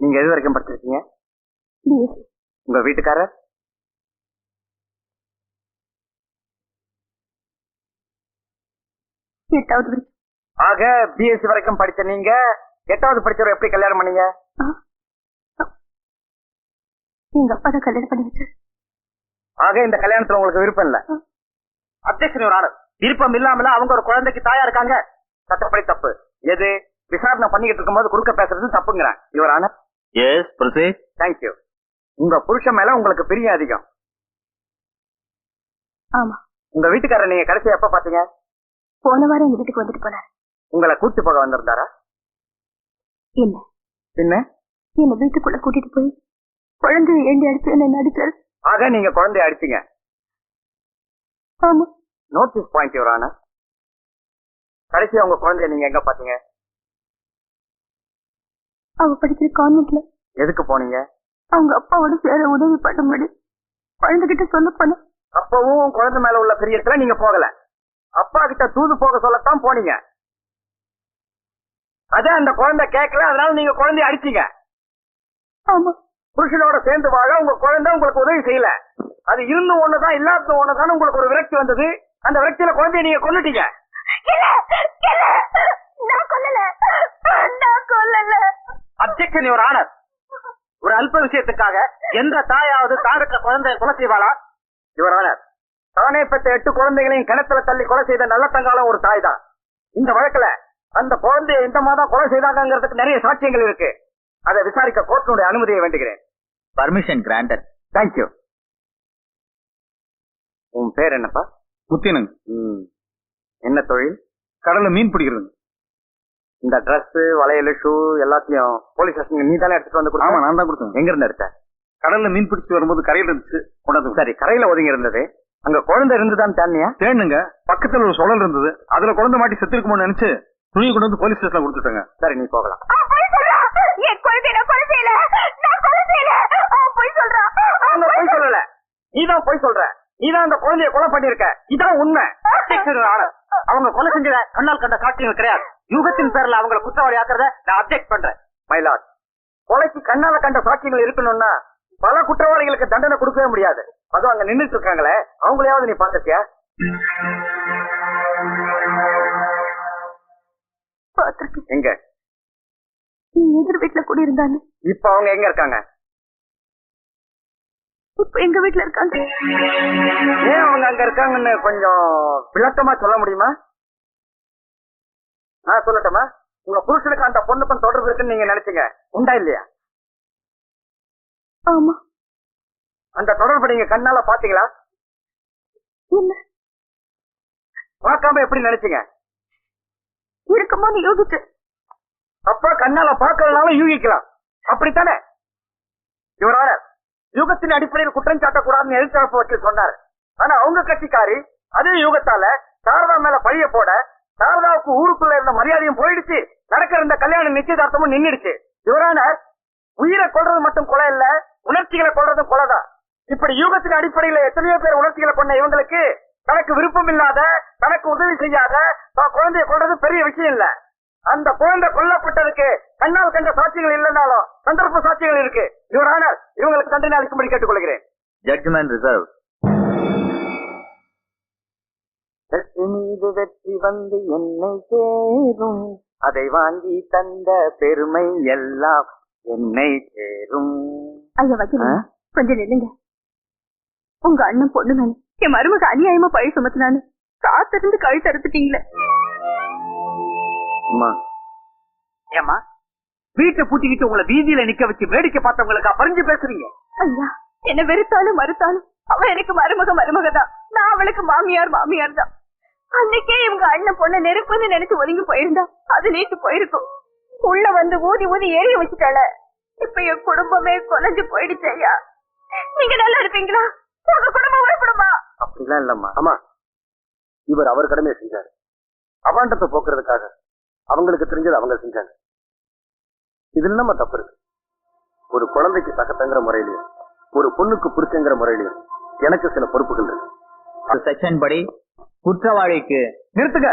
நீங்க எது வரைக்கும் படிச்சிருக்கீங்க? உங்க வீட்டுக்காரர்? எட்டாவது ஆக பிஎஸ்சி வரைக்கும் படிச்ச நீங்க எட்டாவது படிச்சவர் எப்படி கல்யாணம் பண்ணீங்க. எங்க அப்பா தான் கல்யாணம் பண்ணி வச்சாரு. ஆக இந்த கல்யாணத்துல உங்களுக்கு விருப்பம் இல்ல. அப்ஜெக்ஷன் ஒரு ஆனர் விருப்பம் இல்லாமல அவங்க ஒரு குழந்தைக்கு தாயா இருக்காங்க. சட்டப்படி தப்பு. எது? விசாரணை பண்ணிக்கிட்டு இருக்கும்போது குறுக்க பேசுறது தப்புங்கிறேன். இவர் ஆனர் எஸ் ப்ரொசீட் தேங்க்யூ உங்க புருஷன் மேல உங்களுக்கு பிரியம் அதிகம். ஆமா. உங்க வீட்டுக்காரர் நீங்க கடைசி எப்ப பாத்தீங்க? போன வாரம் எங்க வீட்டுக்கு வந்துட்டு போனாரு. உங்களை கூட்டு போக வந்திருந்தாரா? இல்ல. பின்ன? என்ன வீட்டுக்குள்ள கூட்டிட்டு போய் குழந்தை ஏண்டி அடிச்சு என்ன நடிச்சாரு? ஆக நீங்க குழந்தைய அடிச்சீங்க. ஆமா. நோட்டீஸ் பாயிண்ட் இவர் ஆனர் கடைசியா உங்க குழந்தைய நீங்க எங்க பாத்தீங்க? அவ படிக்கிற கான்வென்ட்ல எதுக்கு போனீங்க? அவங்க அப்பாவோட சேர உதவி பண்ணும்படி குழந்தைகிட்ட சொல்ல போன அப்பவும் குழந்தை மேல உள்ள பிரியத்துல நீங்க போகல. அப்பா கிட்ட தூது போக சொல்லத்தான் போனீங்க. அதான் அந்த குழந்தை கேட்கல அதனால நீங்க குழந்தைய அடிச்சீங்க. ஆமா. புருஷனோட சேர்ந்து வாழ உங்க குழந்தை உங்களுக்கு உதவி செய்யல. அது இருந்து ஒண்ணுதான் இல்லாத ஒண்ணுதான் உங்களுக்கு ஒரு விரக்தி வந்தது. அந்த விரக்தியில குழந்தைய நீங்க கொண்டுட்டீங்க இல்ல இல்ல நான் கொல்லல. நான் கொல்லல. அப்ஜெக்ஷன் யுவர் ஆனர் ஒரு அல்ப விஷயத்துக்காக எந்த தாயாவது தாரக்க குழந்தைய கொலை செய்வாளா? யுவர் ஆனர் தானே பெற்ற எட்டு குழந்தைகளையும் கிணத்துல தள்ளி கொலை செய்த நல்ல தங்காலம் ஒரு தாய் தான். இந்த வழக்குல அந்த குழந்தைய இந்த மாதம் கொலை செய்தாங்கிறதுக்கு நிறைய சாட்சியங்கள் இருக்கு. அதை விசாரிக்க கோர்ட்டினுடைய அனுமதியை வேண்டுகிறேன். பர்மிஷன் கிராண்டட் தேங்க்யூ உன் பேர் என்னப்பா? முத்தியனுங்க ம். என்ன தொழில்? கடல்ல மீன் பிடிக்கிறது. இந்த Dress வளையல் ஷூ எல்லாத்தையும் போலீஸ் ஸ்டேஷன் நீ தானே எடுத்துட்டு வந்து ஆமா கொடுத்த நான் தான் கொடுத்தேன். எங்க இருந்து எடுத்த? கடல்ல மீன் பிடிச்சிட்டு வரும்போது கரையில இருந்துச்சு கொண்டாந்து சரி கரையில ஒதுங்கி இருந்தது. அங்க குழந்தை இருந்துதான் தானியா தேனுங்க பக்கத்துல ஒரு சுழல் இருந்தது. அதுல குழந்தை மாட்டி செத்துருக்குமோன்னு நினைச்சு துணியை கொண்டு வந்து போலீஸ் ஸ்டேஷன்ல கொடுத்துட்டாங்க. சரி நீ போகலாம். நீதான் பொய் சொல்ற. நீதான் அந்த குழந்தைய கொலை பண்ணிருக்க இதான் உண்மை. Honor. அவங்க கொலை செஞ்சத கண்ணால் கண்ட சாட்சியங்கள் கிடையாது. யூகத்தின் பேர்ல அவங்கள குற்றவாளி ஆக்குறத நான் அப்ஜெக்ட் பண்றேன் மயிலாட் கொலைக்கு கண்ணால கண்ட சாட்சியங்கள் இருக்கணும்னா பல குற்றவாளிகளுக்கு தண்டனை கொடுக்கவே முடியாது. அதுவும் அங்க நின்னுட்டு இருக்காங்களே அவங்களையாவது நீ பாத்திருக்கியா எங்க? நீ எதிர் வீட்டுல குடியிருந்தாங்க இப்ப அவங்க எங்க இருக்காங்க? இப்ப எங்க வீட்டுல இருக்காங்க? ஏன் அவங்க அங்க இருக்காங்கன்னு கொஞ்சம் விளக்கமா சொல்ல முடியுமா? நான் சொல்லட்டுமா? உங்க புருஷனுக்கு அந்த பொண்ணுக்கும் தொடர்பு இருக்குன்னு நீங்க நினைச்சீங்க. உண்டா இல்லையா? ஆமா. அந்த தொடர்பு நீங்க கண்ணால பாத்தீங்களா? இல்ல. பார்க்காம எப்படி நினைச்சீங்க? இருக்குமோன்னு யோசிச்சு அப்ப கண்ணால பார்க்கறதுனால யூகிக்கலாம். அப்படித்தானே? இவரால. யூகத்தின் அடிப்படையில் குற்றம் சாட்டக்கூடாதுன்னு எதிர்த்தரப்பு வக்கீல் சொன்னார். ஆனா அவங்க கட்சிக்காரி அதே யூகத்தால சாரதா மேல பழிய போட சாரதாவுக்கு ஊருக்குள்ள இருந்த மரியாதையும் போயிடுச்சு. நடக்கிற இந்த கல்யாண நிச்சயதார்த்தமும் நின்றுடுச்சு இவரான உயிரை கொள்றது மட்டும் கொலை இல்ல உணர்ச்சிகளை கொள்றதும் கொலைதான். இப்படி யூகத்தின் அடிப்படையில எத்தனையோ பேர் உணர்ச்சிகளை கொண்ட இவங்களுக்கு தனக்கு விருப்பம் இல்லாத தனக்கு உதவி செய்யாத குழந்தைய கொள்றது பெரிய விஷயம் இல்ல. அந்த குழந்தை கொல்லப்பட்டதுக்கு கண்ணால் கண்ட சாட்சியங்கள் இல்லைனாலும் சந்தர்ப்ப சாட்சியங்கள் இருக்கு. இவரானால் இவங்களுக்கு தண்டனை அளிக்கும்படி கேட்டுக்கொள்கிறேன். ஜட்ஜ்மெண்ட் ரிசர்வ் வெற்றி மீது வெற்றி வந்து என்னை சேரும். அதை வாங்கி தந்த பெருமை எல்லாம் என்னை சேரும். ஐயா வைக்கல? கொஞ்சம் நில்லுங்க. உங்க அண்ணன் பொண்ணு மேல என் மருமக அநியாயமா பழி சுமத்தினான்னு காத்திருந்து கழுத்து அறுத்துட்டீங்களே அம்மா. ஏமா வீட்டை பூட்டிக்கிட்டு உங்களை வீதியில நிக்க வச்சு வேடிக்கை பார்த்தவங்களுக்கு பறிஞ்சு பேசுறீங்க? ஐயா என்ன வெறுத்தாலும் மறுத்தாலும் அவ எனக்கு மருமக மருமக தான் நான் அவளுக்கு மாமியார் மாமியார் தான் அன்னைக்கே இவங்க அண்ணன் பொண்ணு நெருப்புன்னு நினைச்சு ஒதுங்கி போயிருந்தா அது நேத்து போயிருக்கும். உள்ள வந்து ஊதி ஊதி எரிய வச்சுட்டாள. இப்ப என் குடும்பமே கொலைஞ்சு போயிடுச்சு ஐயா. நீங்க நல்லா இருப்பீங்களா? உங்க குடும்பம் உருப்படுமா அப்படிலாம் இல்லம்மா. ஆமா இவர் அவர் கடமையை செஞ்சாரு. அவாண்டத்தை போக்குறதுக்காக அவங்களுக்கு தெரிஞ்சது அவங்க செஞ்சாங்க. இதுல நம்ம தப்பு இருக்கு. ஒரு குழந்தைக்கு சகத்தங்கிற முறையிலையும் ஒரு பொண்ணுக்கு பிடிச்சங்கிற முறையிலையும் எனக்கு சில பொறுப்புகள் இருக்கு. செக்ஷன் படி குற்றவாளிக்கு நிறுத்துக்க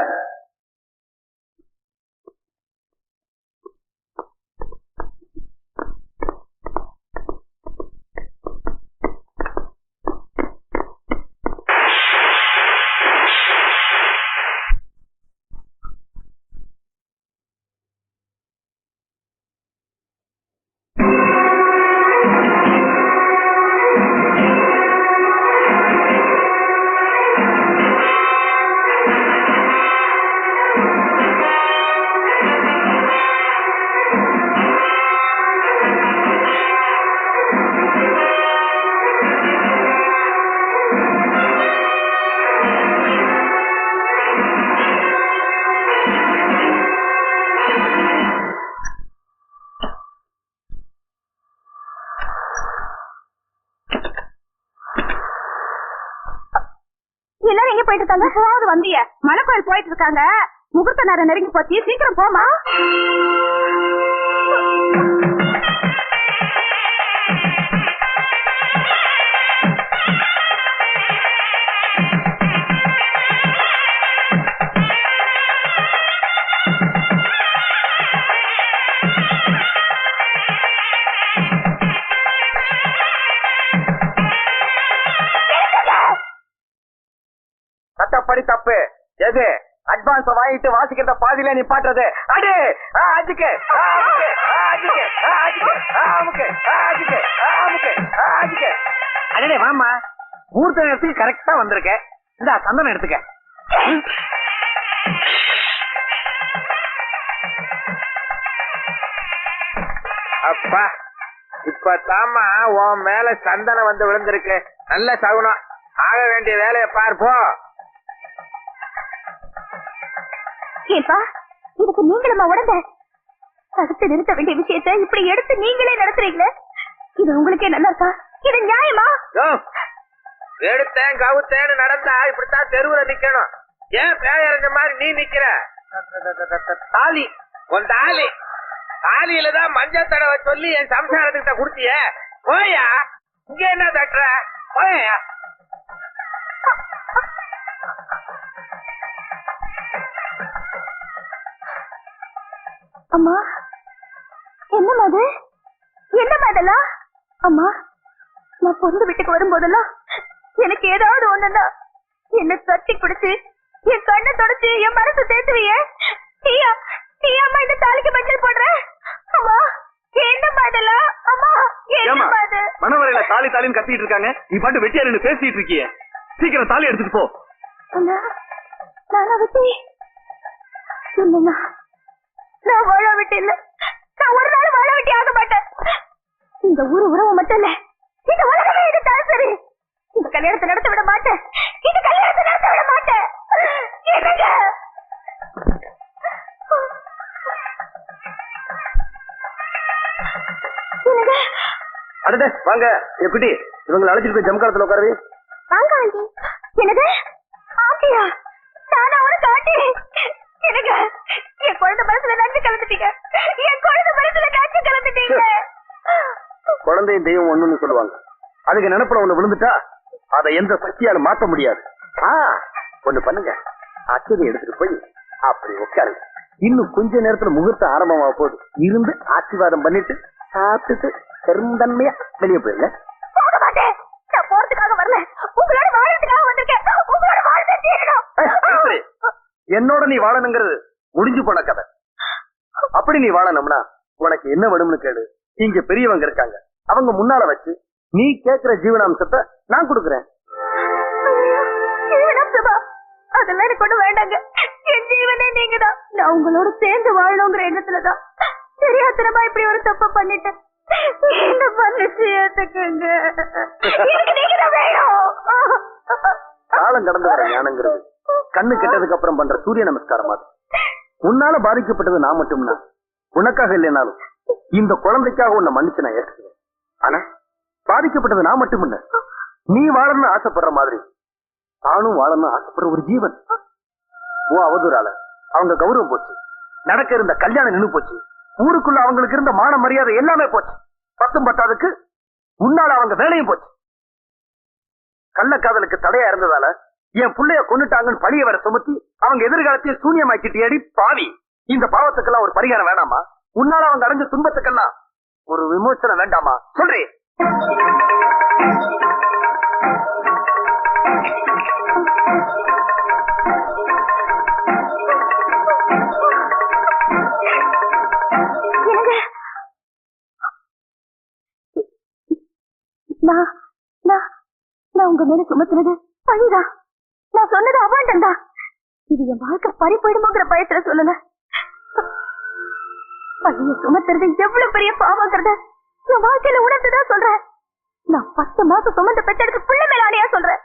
போயிட்டு இருக்காங்க போது வந்திய? போயிட்டு இருக்காங்க முகூர்த்த நேரம் நெருங்கி போச்சு. சீக்கிரம் போமா சட்டப்படி தப்பு. எது? அட்வான்ஸ் வாங்கிட்டு வாசிக்கிறத பாதியில நிப்பாட்டுறது. அடி! அஜிக்கு. அஜிக்கு. அஜிக்கு. அஜிக்கு. அஜிக்கு. அடிக்கு வாமா நேரத்துக்கு கரெக்டா வந்திருக்க. இந்த சந்தனம் எடுத்துக்க. அப்பா இப்ப தாமா உன் மேல சந்தனம் வந்து விழுந்திருக்கு. நல்ல சகுனம். ஆக வேண்டிய வேலையை பார்ப்போம் ஏப்பா இதுக்கு நீங்களுமா உடந்த தடுத்து நிறுத்த வேண்டிய விஷயத்தை இப்படி எடுத்து நீங்களே நடத்துறீங்களே? இது உங்களுக்கே நல்லா இருக்கா இது நியாயமா? எடுத்தேன் கவுத்தேன்னு நடந்தா இப்படித்தான் தெருவுல நிக்கணும். ஏன் பேயறிஞ்ச மாதிரி நீ நிக்கிற? தாலி உன் தாலி. தாலியில தான் மஞ்சள் தடவை சொல்லி என் சம்சாரத்துக்கிட்ட குடுத்திய. போயா இங்க என்ன தட்டுற? போயா அம்மா என்னம்மா அது? என்னம்மா இதெல்லாம் அம்மா நான் பொண்ணு வீட்டுக்கு வரும்போதெல்லாம் எனக்கு ஏதாவது ஒண்ணுன்னா என்ன கட்டி பிடிச்சு என் கண்ணை தொடச்சு என் மனசு தேத்துவிய. நீயா நீயாம்மா இந்த தாலிக்கு மஞ்சள் போடுற? அம்மா என்னம்மா இதெல்லாம் அம்மா என்னம்மா இது மனவரையில தாலி தாலின்னு கத்திட்டு இருக்காங்க. நீ பாட்டு வெட்டியா நின்னு பேசிட்டு இருக்கிய. சீக்கிரம் தாலி எடுத்துட்டு போ. அண்ணா நானா விட்டு. இல்லைண்ணா. நான் வாழ விட்டு இல்ல நான் ஒரு நாள் வாழ விட்டு ஆக மாட்டேன் இந்த ஊரு உறவு மட்டும் இல்ல இந்த உலகமே எனக்கு சரி இந்த கல்யாணத்தை நடத்த விட மாட்டேன். இந்த கல்யாணத்தை நடத்த விட மாட்டேன். என்னங்க? என்னங்க? அடுத்த வாங்க. எப்படி இவங்களை அழைச்சிட்டு போய் ஜம்காலத்துல உட்காரவி. வாங்க ஆண்டி. என்னது? குழந்தையும் தெய்வம் ஒண்ணுன்னு சொல்லுவாங்க. அதுக்கு நினைப்புல ஒண்ணு விழுந்துட்டா அதை எந்த சக்தியாலும் மாத்த முடியாது. ஒண்ணு பண்ணுங்க. அச்சதை எடுத்துட்டு போய் அப்படி உட்காருங்க. இன்னும் கொஞ்ச நேரத்துல முகூர்த்தம் ஆரம்பமாக போகுது. இருந்து ஆசீர்வாதம் பண்ணிட்டு சாப்பிட்டுட்டு பெருந்தன்மையா வெளியே போயிருங்க போறதுக்காக வரல. உங்களோட வாழறதுக்காக வந்திருக்கேன். உங்களோட வாழ்க்கை தீரணும். ஏய், ஈஸ்வரி, என்னோட நீ வாழணுங்கிறது முடிஞ்சு போன கதை. அப்படி நீ வாழணும்னா உனக்கு என்ன வேணும்னு கேளு. இங்க பெரியவங்க இருக்காங்க. அவங்க முன்னால வச்சு நீ கேக்குற ஜீவனாம்சத்தை நான் கொடுக்குறேன். அதெல்லாம் எனக்கு ஒண்ணு வேண்டாங்க. என் ஜீவனே நீங்க தான் நான் உங்களோட சேர்ந்து வாழணுங்கிற எண்ணத்துலதான். தெரியாத்தனமா இப்படி ஒரு தப்ப பண்ணிட்டேன். என்ன ஏத்துக்குங்க? வேணும். காலம் கடந்து வர ஞானங்கிறது கண்ணு கெட்டதுக்கு அப்புறம் பண்ற சூரிய நமஸ்காரம் அது. உன்னால பாதிக்கப்பட்டது நான் மட்டும்னா உனக்காக இல்லைனாலும் இந்த குழந்தைக்காக உன்னை மன்னிச்சு நான் ஏற்றுக்கிறேன் ஆனா பாதிக்கப்பட்டது நான் மட்டும் இல்ல நீ வாழணும்னு ஆசைப்படுற மாதிரி நானும் வாழணும்னு ஆசைப்படுற ஒரு ஜீவன். ஓ அவதூறால அவங்க கௌரவம் போச்சு. நடக்க இருந்த கல்யாணம் நின்னு போச்சு. ஊருக்குள்ள அவங்களுக்கு இருந்த மான மரியாதை எல்லாமே போச்சு. பத்தும் பத்தாதுக்கு முன்னால அவங்க வேலையும் போச்சு. கள்ளக்காதலுக்கு தடையா இருந்ததால என் புள்ளைய கொன்னுட்டாங்கன்னு பழிய வர சுமத்தி அவங்க எதிர்காலத்தையும் சூன்யமாக்கிட்டியடி பாவி. இந்த பாவத்துக்கெல்லாம் ஒரு பரிகாரம் வேணாமா? உன்னால அவங்க அடைஞ்ச துன்பத்துக்கெல்லாம் ஒரு விமோசனம் வேண்டாமா? சொல்றேன் நான் நான் நான் உங்க மேல சுமத்துறது பழிதான். நான் சொன்னது அபாண்டம் தான் இது என் வாழ்க்கை பறி போயிடுமோங்கிற பயத்துல சொல்லல. பழிய சுமத்துறது எவ்வளவு பெரிய பாவங்கிறத என் வாழ்க்கையில உணர்ந்துதான் சொல்றேன். நான் பத்து மாசம் சுமந்து பெற்றெடுத்து பிள்ளை மேல ஆணையா சொல்றேன்.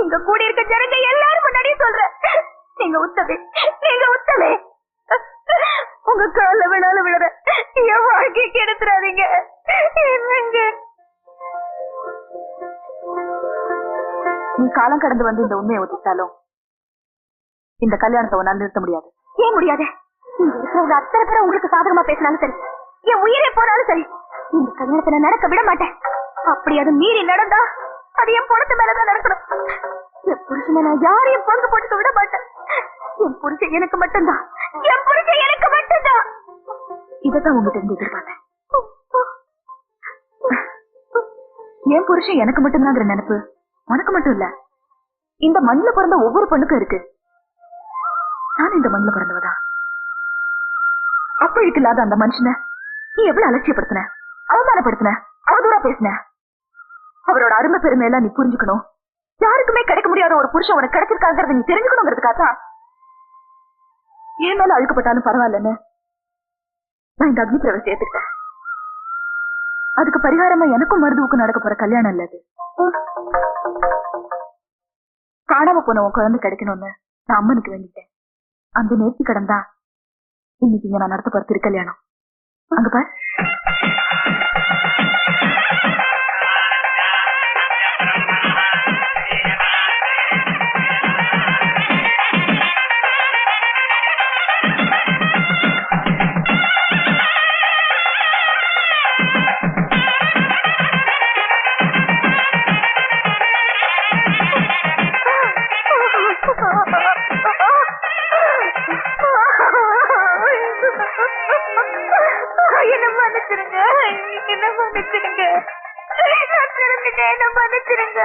இங்க கூடி இருக்க ஜனங்க எல்லாரும் முன்னாடியே சொல்றேன். நீங்க உத்தமே நீங்க உத்தமே. உங்க கால விழால விழுற என் வாழ்க்கையை கெடுத்துறாதீங்க என்னங்க? நீ காலம் கடந்து வந்து இந்த உண்மையை ஒத்துட்டாலும் இந்த கல்யாணத்தை உன்னால நிறுத்த முடியாது. ஏன் முடியாது? இங்க இருக்கிறவங்க அத்தனை பேரும் உங்களுக்கு சாதகமா பேசினாலும் சரி. என் உயிரே போனாலும் சரி. இந்த கல்யாணத்தை நான் நடக்க விட மாட்டேன். அப்படி அது மீறி நடந்தா அது என் பொண்ணு மேலதான் நடக்கணும். என் புருஷனை நான் யாரையும் பங்கு போட்டுக்க விட மாட்டேன். என் புருஷன் எனக்கு மட்டும்தான். என் புருஷன் எனக்கு மட்டும்தான். இததான் உங்ககிட்ட இருந்து எதிர்பார்த்தேன். என் புருஷன் எனக்கு மட்டும்தாங்கிற நினைப்பு உனக்கு மட்டும் இல்ல. இந்த மண்ணுல பிறந்த ஒவ்வொரு பொண்ணுக்கும் இருக்கு. நான் இந்த மண்ணுல பிறந்தவதா அப்பழுக்கு இல்லாத அந்த மனுஷனை. நீ எவ்வளவு அலட்சியப்படுத்தின? அவமானப்படுத்தின? அவதூறா பேசின? அவரோட அருமை பெருமை எல்லாம் நீ புரிஞ்சுக்கணும். யாருக்குமே கிடைக்க முடியாத ஒரு புருஷன் உனக்கு கிடைச்சிருக்காங்கிறத நீ தெரிஞ்சுக்கணுங்கிறதுக்காக ஏன் மேல அழுக்கப்பட்டாலும் பரவாயில்லன்னு நான் இந்த அக்னி பிரவேசம் ஏத்துக்கிட்டேன். அதுக்கு பரிகாரமா எனக்கும் மருதுவுக்கும் நடக்க போற கல்யாணம் இல்ல அது. காணாம போன உன் குழந்தை கிடைக்கணும்னு நான் அம்மனுக்கு வேண்டிட்டேன் அந்த நேர்த்தி கடன் தான் இன்னைக்கு இங்க நான் நடத்த போற திருக்கல்யாணம் அங்க பாரு. என்ன மன்னிச்சிருங்க